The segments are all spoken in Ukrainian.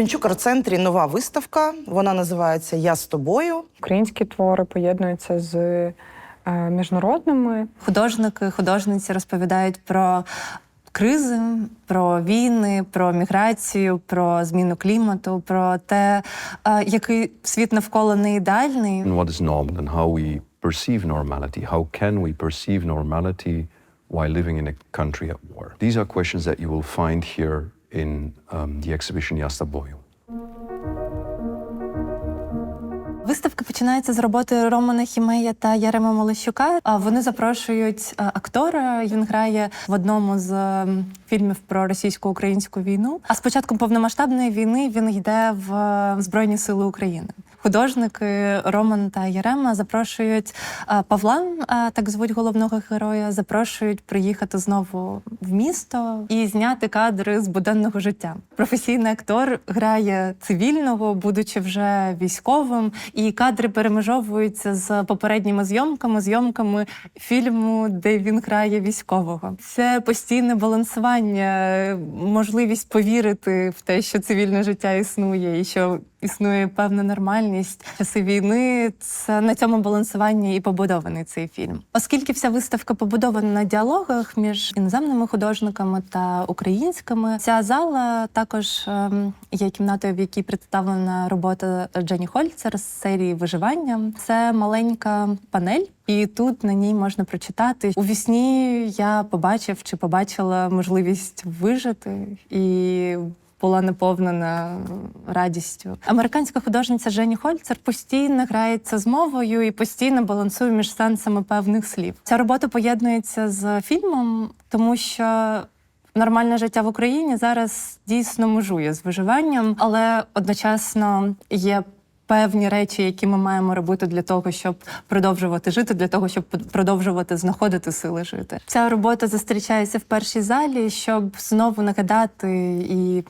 Пінчук арт-центрі нова виставка. Вона називається Я з тобою. Українські твори поєднуються з е, міжнародними. Художники, художниці розповідають про кризи, про війни, про міграцію, про зміну клімату, про те, е, який світ навколо не ідеальний. and what is normal and how we perceive normality. How can we perceive normality while living in a country at war? These are questions that you will find here in um, the exhibition Yastaboyu. Виставка починається з роботи Романа Хімея та Ярема Молощука. А Вони запрошують е, актора. Він грає в одному з фільмів про російсько-українську війну. А з початком повномасштабної війни він йде в е, Збройні Сили України. Художники Роман та Ярема запрошують е, Павла, е, так звуть головного героя. Запрошують приїхати знову в місто і зняти кадри з буденного життя. Професійний актор грає цивільного, будучи вже військовим, і кадри перемежовуються з попередніми зйомками, зйомками фільму, де він грає військового. Це постійне балансування, можливість повірити в те, що цивільне життя існує, і що існує певна нормальність. Часи війни це на цьому балансуванні і побудований цей фільм. Оскільки вся виставка побудована на діалогах між іноземними художниками та українськими, ця зала також ем, є кімнатою, в якій представлена робота Дженні Хольцер з серії виживання. Це маленька панель. І тут на ній можна прочитати у вісні. Я побачив чи побачила можливість вижити і була наповнена радістю. Американська художниця Жені Хольцер постійно грається з мовою і постійно балансує між сенсами певних слів. Ця робота поєднується з фільмом, тому що. Нормальне життя в Україні зараз дійсно межує з виживанням, але одночасно є певні речі, які ми маємо робити для того, щоб продовжувати жити, для того, щоб продовжувати знаходити сили жити. Ця робота зустрічається в першій залі, щоб знову нагадати і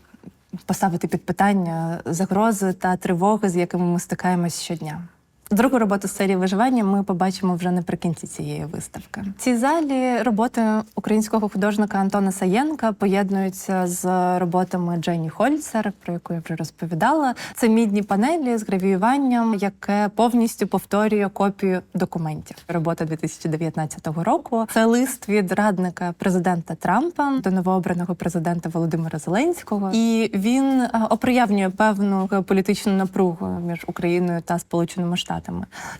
поставити під питання загрози та тривоги, з якими ми стикаємось щодня. Другу роботу з серії виживання ми побачимо вже наприкінці цієї виставки. В цій залі роботи українського художника Антона Саєнка поєднуються з роботами Дженні Хольцер, про яку я вже розповідала. Це мідні панелі з гравіюванням, яке повністю повторює копію документів. Робота 2019 року. Це лист від радника президента Трампа до новообраного президента Володимира Зеленського, і він е, оприявнює певну геополітичну напругу між Україною та Сполученими Штатами.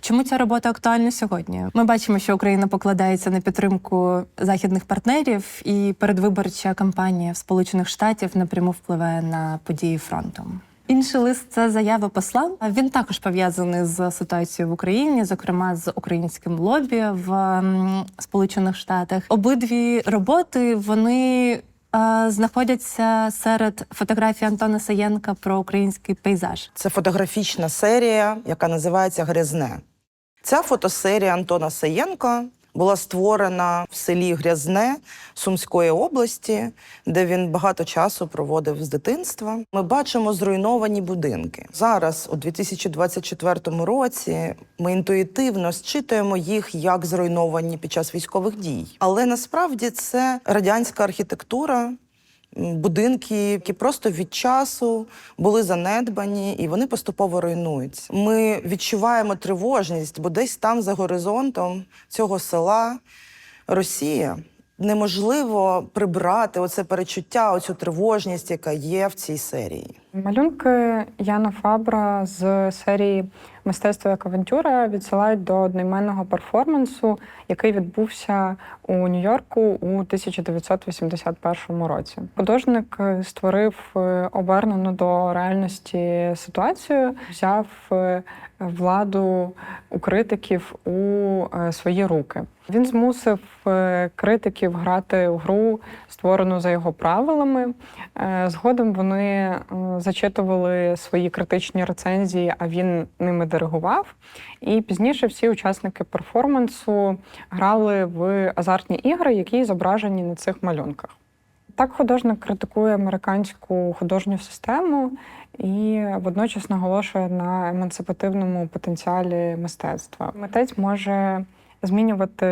Чому ця робота актуальна сьогодні? Ми бачимо, що Україна покладається на підтримку західних партнерів, і передвиборча кампанія в Сполучених Штатів напряму впливає на події фронту. Інший лист це заява посла. Він також пов'язаний з ситуацією в Україні, зокрема з українським лобі в Сполучених Штатах. Обидві роботи вони знаходяться серед фотографій Антона Саєнка про український пейзаж. Це фотографічна серія, яка називається Грязне. Ця фотосерія Антона Саєнка була створена в селі Грязне Сумської області, де він багато часу проводив з дитинства. Ми бачимо зруйновані будинки. Зараз, у 2024 році, ми інтуїтивно зчитуємо їх як зруйновані під час військових дій. Але насправді це радянська архітектура. Будинки, які просто від часу були занедбані, і вони поступово руйнуються. Ми відчуваємо тривожність, бо десь там за горизонтом цього села Росія неможливо прибрати оце перечуття, оцю тривожність, яка є в цій серії. Малюнки Яна Фабра з серії Мистецтво як авантюра відсилають до одноіменного перформансу, який відбувся у Нью-Йорку у 1981 році. Художник е, створив е, обернену до реальності ситуацію, взяв е, владу у критиків у свої руки. Він змусив критиків грати у гру, створену за його правилами. Згодом вони зачитували свої критичні рецензії, а він ними диригував. І пізніше всі учасники перформансу грали в азартні ігри, які зображені на цих малюнках. Так художник критикує американську художню систему і водночас наголошує на емансипативному потенціалі мистецтва. Митець може змінювати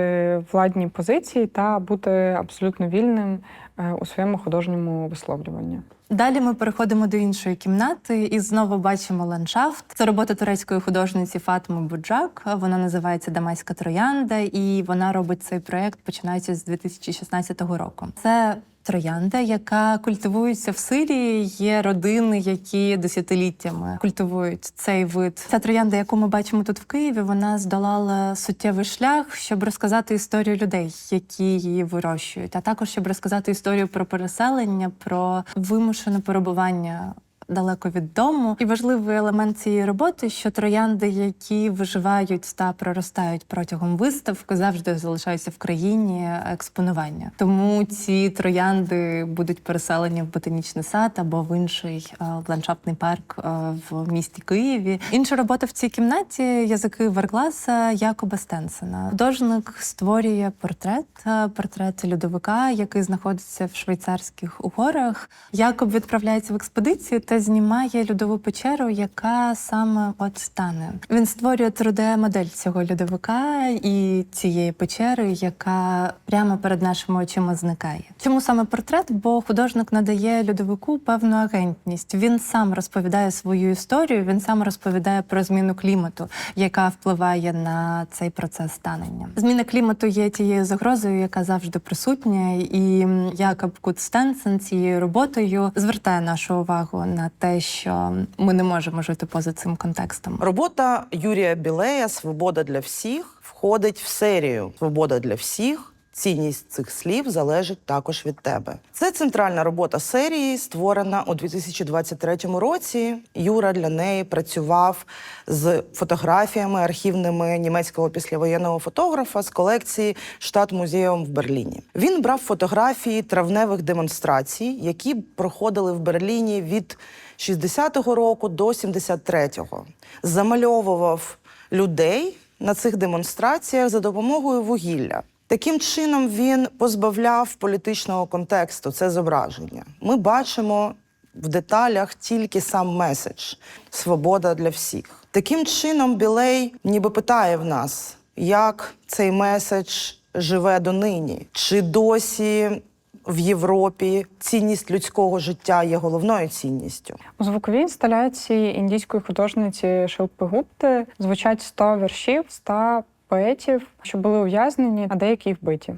владні позиції та бути абсолютно вільним е, у своєму художньому висловлюванні. Далі ми переходимо до іншої кімнати і знову бачимо ландшафт. Це робота турецької художниці Фатми Буджак. Вона називається Дамаська троянда, і вона робить цей проект починаючи з 2016 року. Це Троянда, яка культивується в Сирії, є родини, які десятиліттями культивують цей вид. Ця троянда, яку ми бачимо тут в Києві, вона здолала суттєвий шлях, щоб розказати історію людей, які її вирощують, а також щоб розказати історію про переселення, про вимушене перебування. Далеко від дому, і важливий елемент цієї роботи, що троянди, які виживають та проростають протягом виставки, завжди залишаються в країні експонування. Тому ці троянди будуть переселені в ботанічний сад або в інший е, ландшафтний парк е, в місті Києві. Інша робота в цій кімнаті язики Вергласа Якоба Стенсена. Художник створює портрет, е, портрет льодовика, який знаходиться в швейцарських горах. Якоб відправляється в експедицію та знімає льодову печеру, яка саме от стане. Він створює 3D-модель цього льодовика і цієї печери, яка прямо перед нашими очима зникає. Чому саме портрет? Бо художник надає льодовику певну агентність. Він сам розповідає свою історію, він сам розповідає про зміну клімату, яка впливає на цей процес станення. Зміна клімату є тією загрозою, яка завжди присутня, і Якоб Кут Стенсен цією роботою звертає нашу увагу на те, що ми не можемо жити поза цим контекстом. Робота Юрія Білея Свобода для всіх входить в серію Свобода для всіх. Цінність цих слів залежить також від тебе. Це центральна робота серії, створена у 2023 році. Юра для неї працював з фотографіями архівними німецького післявоєнного фотографа з колекції Штат Музеум в Берліні. Він брав фотографії травневих демонстрацій, які проходили в Берліні від 60-го року до 73-го. Замальовував людей на цих демонстраціях за допомогою вугілля. Таким чином він позбавляв політичного контексту це зображення. Ми бачимо в деталях тільки сам меседж свобода для всіх. Таким чином, Білей ніби питає в нас, як цей меседж живе донині, чи досі в Європі цінність людського життя є головною цінністю. У звуковій інсталяції індійської художниці Шилпи Гупти звучать 100 віршів, 100 поетів, що були ув'язнені, а деякі вбиті.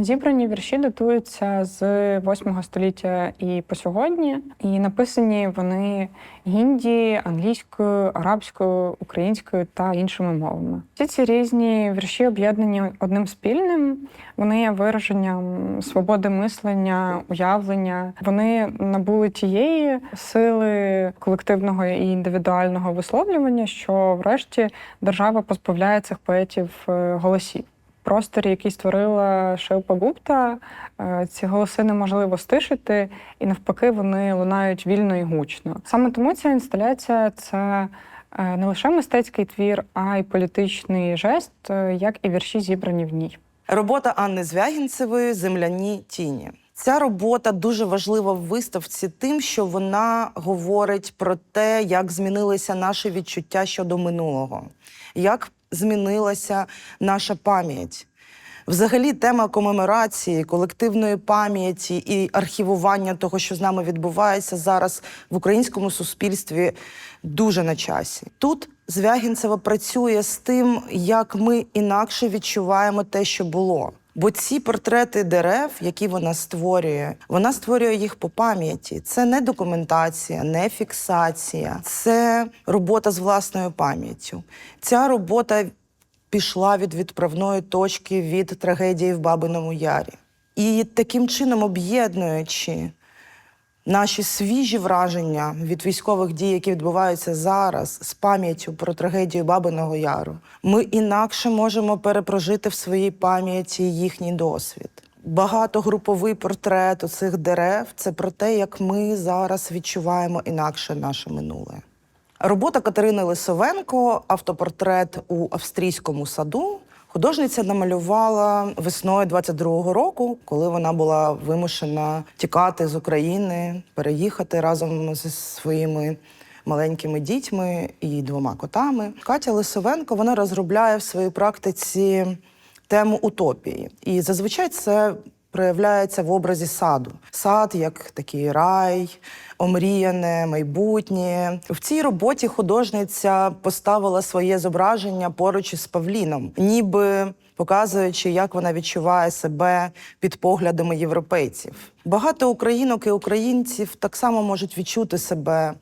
Зібрані вірші датуються з 8 століття і по сьогодні, і написані вони гінді, англійською, арабською, українською та іншими мовами. Всі ці різні вірші об'єднані одним спільним. Вони є вираженням свободи мислення, уявлення. Вони набули тієї сили колективного і індивідуального висловлювання, що врешті держава позбавляє цих поетів е, голосів просторі, який створила Шилпа Гупта, е, ці голоси неможливо стишити, і навпаки, вони лунають вільно і гучно. Саме тому ця інсталяція це е, не лише мистецький твір, а й політичний жест, е, як і вірші зібрані в ній. Робота Анни Звягінцевої Земляні тіні. Ця робота дуже важлива в виставці, тим, що вона говорить про те, як змінилися наші відчуття щодо минулого, як змінилася наша пам'ять. Взагалі, тема комеморації, колективної пам'яті і архівування того, що з нами відбувається зараз в українському суспільстві, дуже на часі. Тут Звягінцева працює з тим, як ми інакше відчуваємо те, що було. Бо ці портрети дерев, які вона створює, вона створює їх по пам'яті. Це не документація, не фіксація, це робота з власною пам'яттю. Ця робота пішла від відправної точки від трагедії в Бабиному Ярі. І таким чином, об'єднуючи наші свіжі враження від військових дій, які відбуваються зараз, з пам'яттю про трагедію Бабиного Яру, ми інакше можемо перепрожити в своїй пам'яті їхній досвід. Багатогруповий портрет у цих дерев це про те, як ми зараз відчуваємо інакше наше минуле. Робота Катерини Лисовенко, автопортрет у австрійському саду. Художниця намалювала весною 22-го року, коли вона була вимушена тікати з України, переїхати разом зі своїми маленькими дітьми і двома котами. Катя Лисовенко вона розробляє в своїй практиці тему утопії. І зазвичай це проявляється в образі саду. Сад як такий рай, омріяне майбутнє. В цій роботі художниця поставила своє зображення поруч із Павліном, ніби показуючи, як вона відчуває себе під поглядами європейців. Багато українок і українців так само можуть відчути себе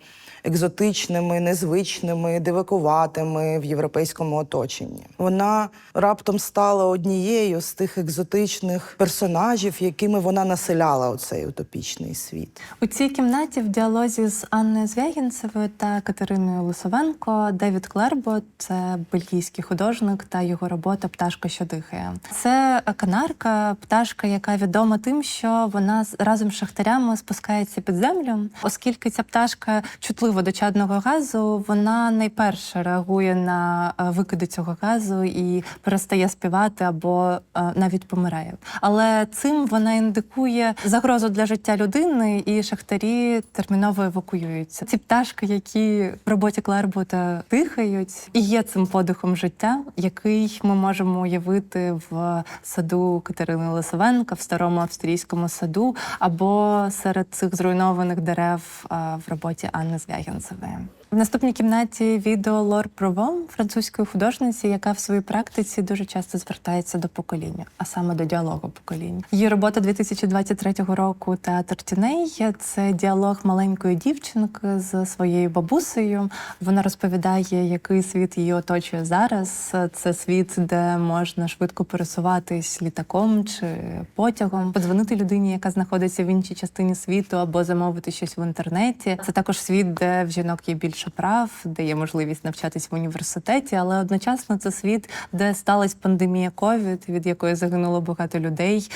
екзотичними, незвичними, дивакуватими в європейському оточенні. Вона раптом стала однією з тих екзотичних персонажів, якими вона населяла оцей утопічний світ. У цій кімнаті в діалозі з Анною Звягінцевою та Катериною Лисовенко Девід Клербо це бельгійський художник та його робота Пташка, що дихає. Це канарка, пташка, яка відома тим, що вона разом з шахтарями спускається під землю, оскільки ця пташка чутлива до чадного газу, вона найперше реагує на е, викиди цього газу і перестає співати або е, навіть помирає. Але цим вона індикує загрозу для життя людини, і шахтарі терміново евакуюються. Ці пташки, які в роботі Клербота дихають, і є цим подихом життя, який ми можемо уявити в саду Катерини Лисовенка, в старому австрійському саду, або серед цих зруйнованих дерев в роботі Анни Звягінцевої. В наступній кімнаті відео Лор Провом, французької художниці, яка в своїй практиці дуже часто звертається до покоління, а саме до діалогу поколінь. Її робота 2023 року Театр тіней це діалог маленької дівчинки з своєю бабусею. Вона розповідає, який світ її оточує зараз. Це світ, де можна швидко пересуватись літаком чи потягом, подзвонити людині, яка знаходиться в іншій частині світу, або замовити щось в інтернеті. Це також світ, де в жінок є більше прав, де є можливість навчатись в університеті, але одночасно це світ, де сталася пандемія ковід, від якої загинуло багато людей,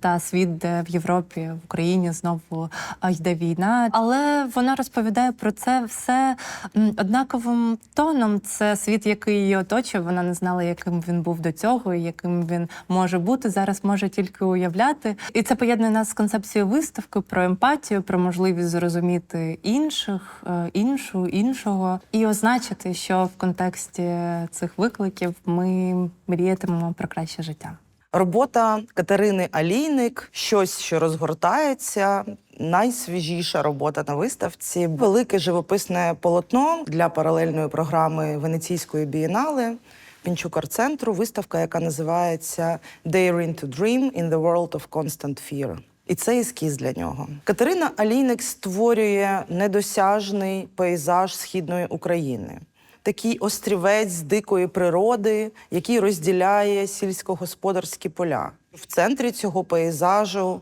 та світ, де в Європі, в Україні знову йде війна. Але вона розповідає про це все однаковим тоном. Це світ, який її оточує. Вона не знала, яким він був до цього, і яким він може бути. Зараз може тільки уявляти. І це поєднує нас з концепцією виставки про емпатію, про можливість зрозуміти інших, е, іншу, іншого, і означити, що в контексті цих викликів ми мріятимемо про краще життя. Робота Катерини Алійник щось, що розгортається. Найсвіжіша робота на виставці велике живописне полотно для паралельної програми Венеційської бієнали Пінчукар-центру. Виставка, яка називається Daring to Dream in the World of Constant Fear. І це ескіз для нього. Катерина Алійник створює недосяжний пейзаж східної України такий острівець з дикої природи, який розділяє сільськогосподарські поля. В центрі цього пейзажу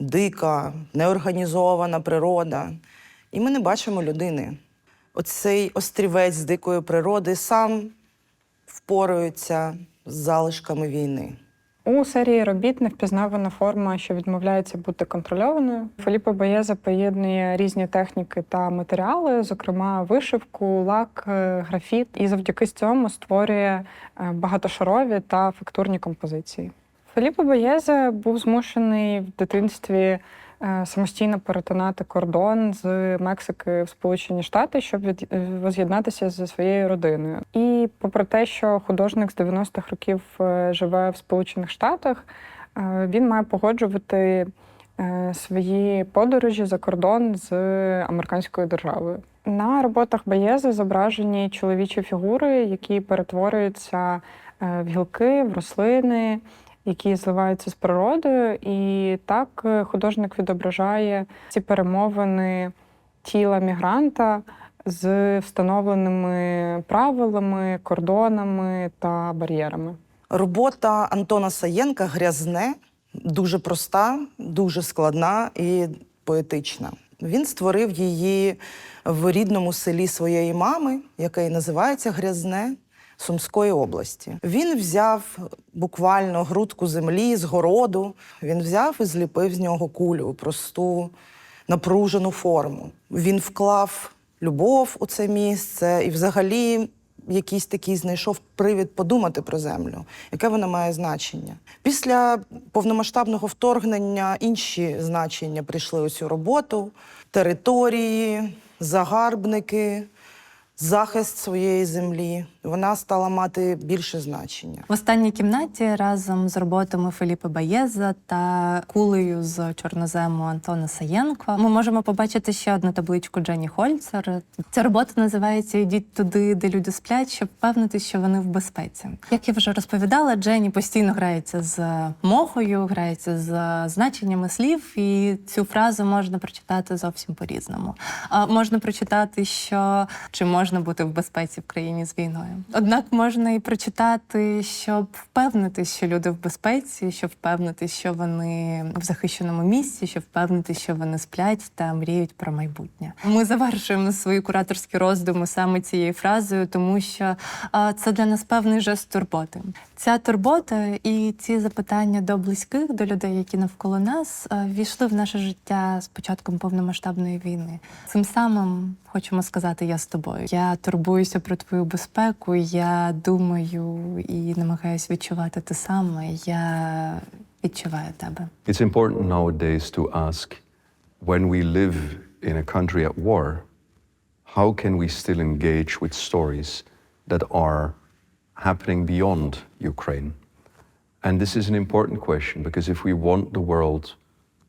дика, неорганізована природа. І ми не бачимо людини. Оцей острівець з дикої природи сам впорується з залишками війни. У серії робіт невпізнавана форма, що відмовляється бути контрольованою. Філіппо Боєза поєднує різні техніки та матеріали, зокрема вишивку, лак, е, графіт, і завдяки цьому створює е, багатошарові та фактурні композиції. Феліпе Боєза був змушений в дитинстві е, самостійно перетинати кордон з Мексики в Сполучені Штати, щоб е, воз'єднатися зі своєю родиною. І попри те, що художник з 90-х років е, живе в Сполучених Штатах, він має погоджувати свої подорожі за кордон з американською державою. На роботах Баєзи зображені чоловічі фігури, які перетворюються в гілки, в рослини, які зливаються з природою. І так е, художник відображає ці перемовини тіла мігранта з встановленими правилами, кордонами та бар'єрами. Робота Антона Саєнка грязне, дуже проста, дуже складна і поетична. Він створив її в рідному селі своєї мами, яке і називається Грязне. Сумської області він взяв буквально грудку землі з городу. Він взяв і зліпив з нього кулю, просту, напружену форму. Він вклав любов у це місце, і взагалі якийсь такий знайшов привід подумати про землю, яке вона має значення. Після повномасштабного вторгнення інші значення прийшли у цю роботу: території, загарбники, захист своєї землі. Вона стала мати більше значення. В останній кімнаті разом з роботами Феліпа Баєза та кулею з чорнозему Антона Саєнко ми можемо побачити ще одну табличку Дженні Хольцер. Ця робота називається Ідіть туди, де люди сплять, щоб впевнитися, що вони в безпеці. Як я вже розповідала, Дженні постійно грається з мовою, грається з значеннями слів, і цю фразу можна прочитати зовсім по-різному. А можна прочитати, що чи можна бути в безпеці в країні з війною. Однак можна і прочитати, щоб впевнитись, що люди в безпеці, щоб впевнитись, що вони в захищеному місці, щоб впевнитись, що вони сплять та мріють про майбутнє. Ми завершуємо свої кураторські роздуми саме цією фразою, тому що це для нас певний жест турботи. Ця турбота і ці запитання до близьких, до людей, які навколо нас, а, ввійшли в наше життя з початком повномасштабної війни. Цим самим хочемо сказати я з тобою. Я турбуюся про твою безпеку. Я думаю і намагаюся відчувати те саме. Я відчуваю тебе. It's important nowadays to ask when we live in a country at war, how can we still engage with stories that are happening beyond Ukraine? And this is an important question because if we want the world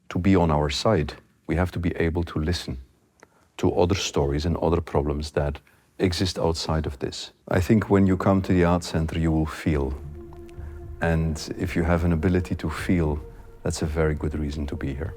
to be on our side, we have to be able to listen to other stories and other problems that exist outside of this. I think when you come to the Art Center, you will feel. And if you have an ability to feel, that's a very good reason to be here.